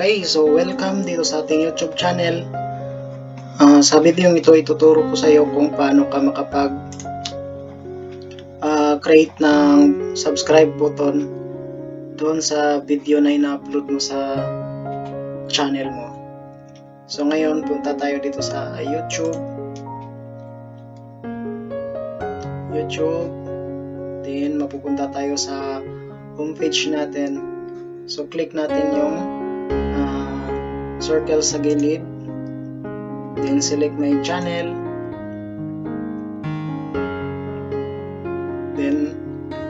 Okay, so welcome dito sa ating YouTube channel. Ah, sa video ito, ituturo ko sa iyo kung paano ka makapag ah, create ng subscribe button doon sa video na ina-upload mo sa channel mo. So ngayon, punta tayo dito sa YouTube. YouTube. Then, mapupunta tayo sa homepage natin. So, click natin yung circle sa gilid. Then, select my channel. Then,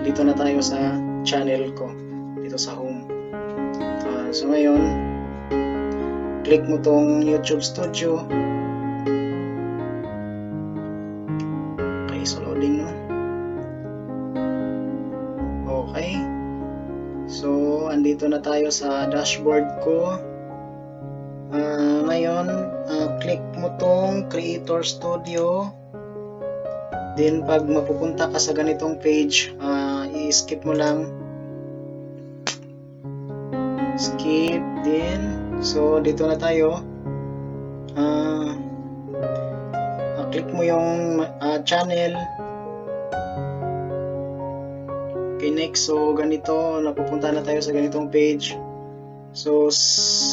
dito na tayo sa channel ko. Dito sa home. Ah, so, ngayon, click mo tong YouTube Studio. Okay, so loading no. Okay. So, andito na tayo sa dashboard ko. Ah, click mo tong Creator Studio. Then, pag mapupunta ka sa ganitong page, ah, i-skip mo lang. Skip din. So, dito na tayo. Ah, ah, click mo yung ah, channel. Okay, next. So, ganito. Napupunta na tayo sa ganitong page. So,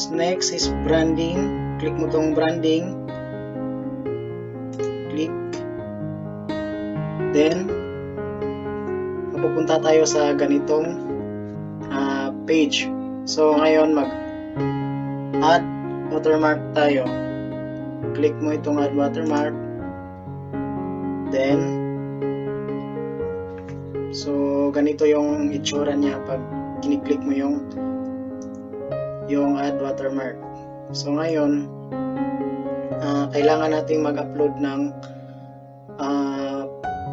next is branding. Click mo tong branding. Click. Then, mapupunta tayo sa ganitong ah, page. So, ngayon, mag add watermark tayo. Click mo itong add watermark. Then, so, ganito yung itsura niya pag kiniklik mo yung yung add watermark. So, ngayon, ah, kailangan nating mag-upload ng ah,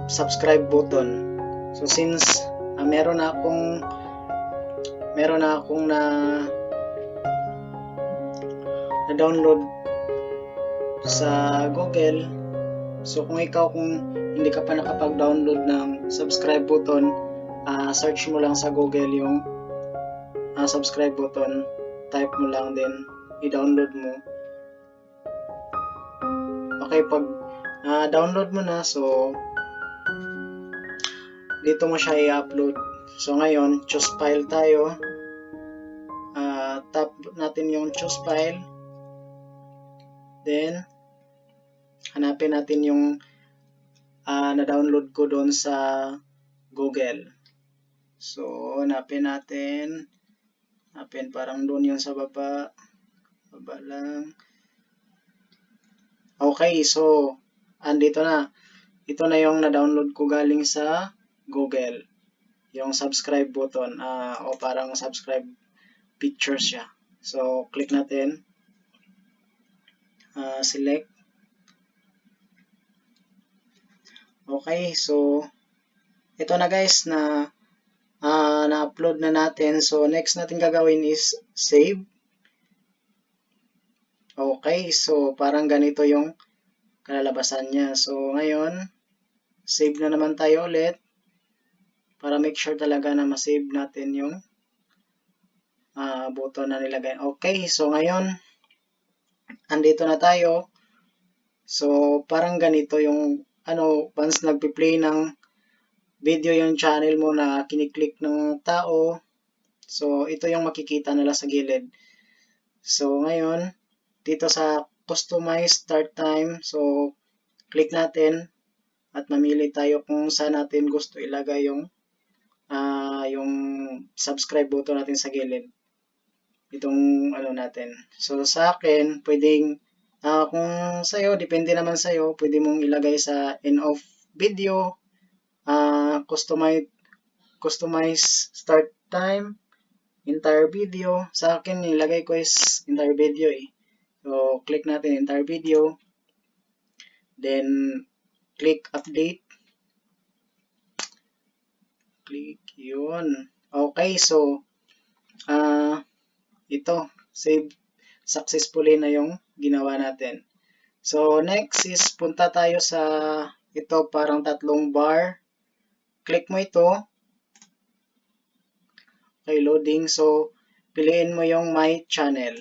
subscribe button. So, since ah, meron na akong meron na akong na na-download sa Google. So kung ikaw kung hindi ka pa nakapag-download ng subscribe button, ah, search mo lang sa Google yung ah, subscribe button, type mo lang din, i-download mo. Okay, pag ah, download mo na, so dito mo siya i-upload. So ngayon, choose file tayo. Ah, tap natin yung choose file. Then, hanapin natin yung ah, na-download ko doon sa Google. So, hanapin natin. Hanapin parang doon yun sa baba. Baba lang. Okay, so, andito na. Ito na yung na-download ko galing sa Google. Yung subscribe button. ah, o parang subscribe picture siya. So, click natin. Ah, select. Okay, so ito na guys na ah, na-upload na natin. So next natin gagawin is save. Okay, so parang ganito yung kalalabasan niya. So ngayon, save na naman tayo ulit para make sure talaga na ma-save natin yung ah, button na nilagay. Okay, so ngayon, andito na tayo. So, parang ganito yung, ano, once nagpi-play ng video yung channel mo na kiniklik ng tao, so, ito yung makikita nila sa gilid. So, ngayon, dito sa customize start time, so, click natin at mamili tayo kung saan natin gusto ilagay yung ah yung subscribe button natin sa gilid itong ano natin. So sa akin, pwedeng ah kung sa'yo, depende naman sa'yo, pwede mong ilagay sa end of video, ah customize customize start time, entire video. Sa akin, nilagay ko is entire video eh. So, click natin entire video. Then, click update. Click yun. Okay, so, ah ito, save successfully na yung ginawa natin. So, next is punta tayo sa ito parang tatlong bar. Click mo ito. Okay, loading. So, piliin mo yung my channel.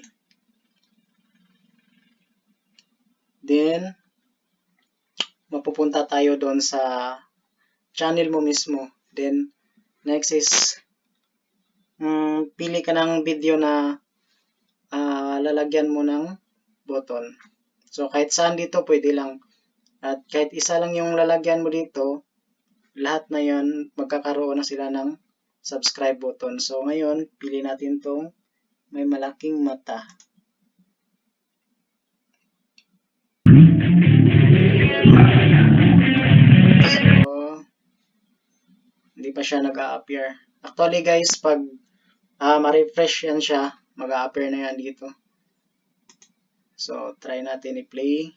Then, mapupunta tayo doon sa channel mo mismo. Then, next is, mm, pili ka ng video na ah, lalagyan mo ng button. So, kahit saan dito, pwede lang. At kahit isa lang yung lalagyan mo dito, lahat na yon magkakaroon na sila ng subscribe button. So, ngayon, pili natin tong may malaking mata. Hindi pa siya nag-a-appear. Actually guys, pag ah ma-refresh yan siya, mag-a-appear na yan dito. So, try natin i-play.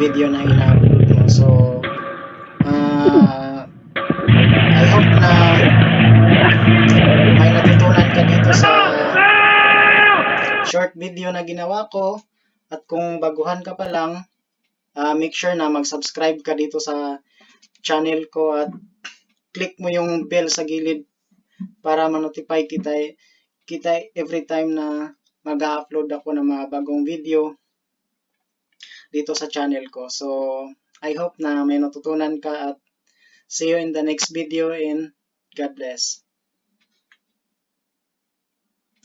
Video na ina-upload mo. So, ah, I hope na may natutunan ka dito sa short video na ginawa ko. At kung baguhan ka pa lang, ah, make sure na mag-subscribe ka dito sa channel ko at click mo yung bell sa gilid para ma-notify kita kita every time na mag-upload ako ng mga bagong video dito sa channel ko. So, I hope na may natutunan ka at see you in the next video and God bless.